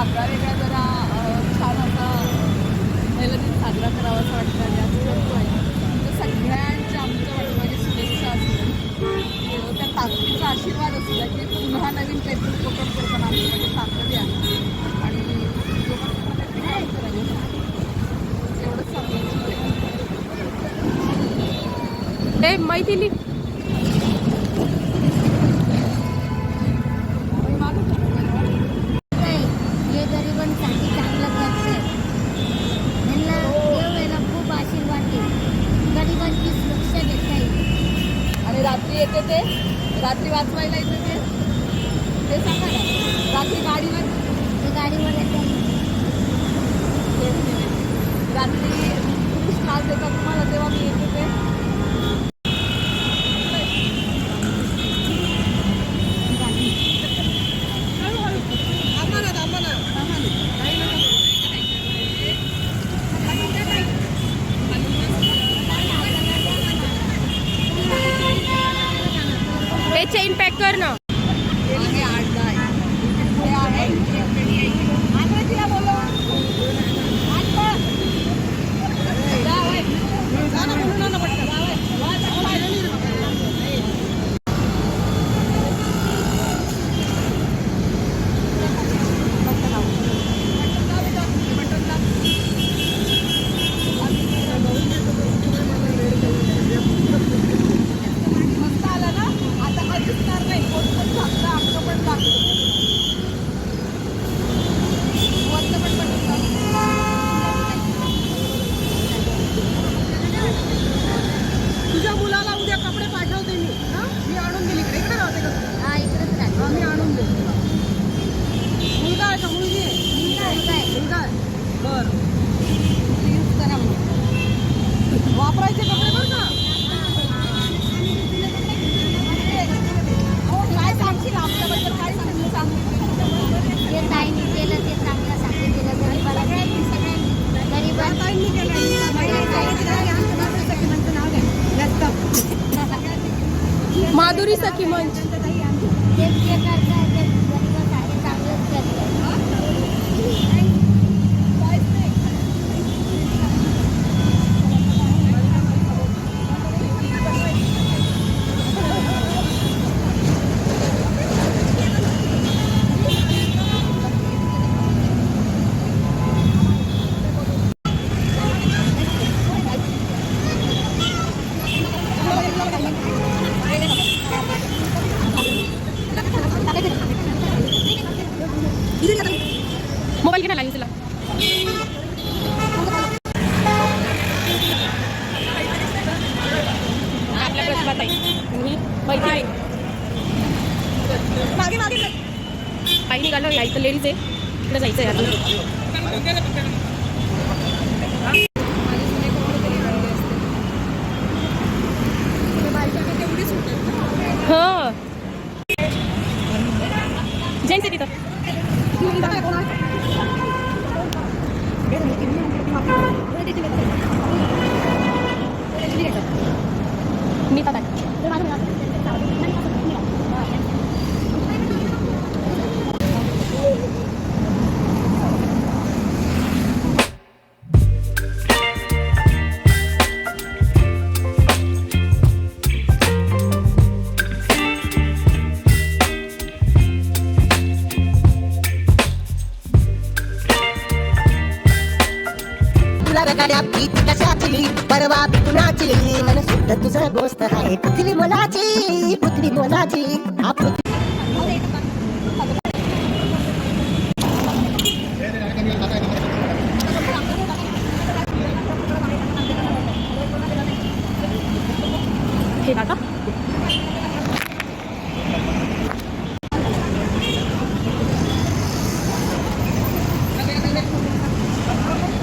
आग्रा वेगळा जरा छान असा पहिला दिन साजरा करावा असं वाटतं आणि आज करतोय तर सगळ्यांच्या आमच्या वडिलांची शुभेच्छा असतील. त्या ताकदीचा आशीर्वाद असू द्या की पुन्हा नवीन काहीतरी उपक्रम करताना आमच्याकडे ताकद या. आणि लोकांना काहीतरी काम करावं एवढंच सांगायचं मैथिली गरिबांसाठी चांगलं करते. त्यांना देव आहे ना खूप आशीर्वाद देईल. गरिबांची सुरक्षा देता येईल. आणि रात्री येते ते? रात्री वाचवायला येते ते? ते सांगा ना. रात्री गाडीवर? ते गाडीवर येते. रात्री त्रास देतात तुम्हाला तेव्हा मी येते ते? चेन पॅक कर माधुरी सखी मंच. मोबाईल घे ना लाईन तुला पायी निघालो या इथं लेडीज आहे. इकडे जायचं आहे हो. जेंट्स आहे तिथं. मी तर तुला भीती कशाची परवा बी कुणाची मन सुद्धा तुझं गोष्ट आहे पृथ्वी मोलाची पृथ्वी मोलाची. हा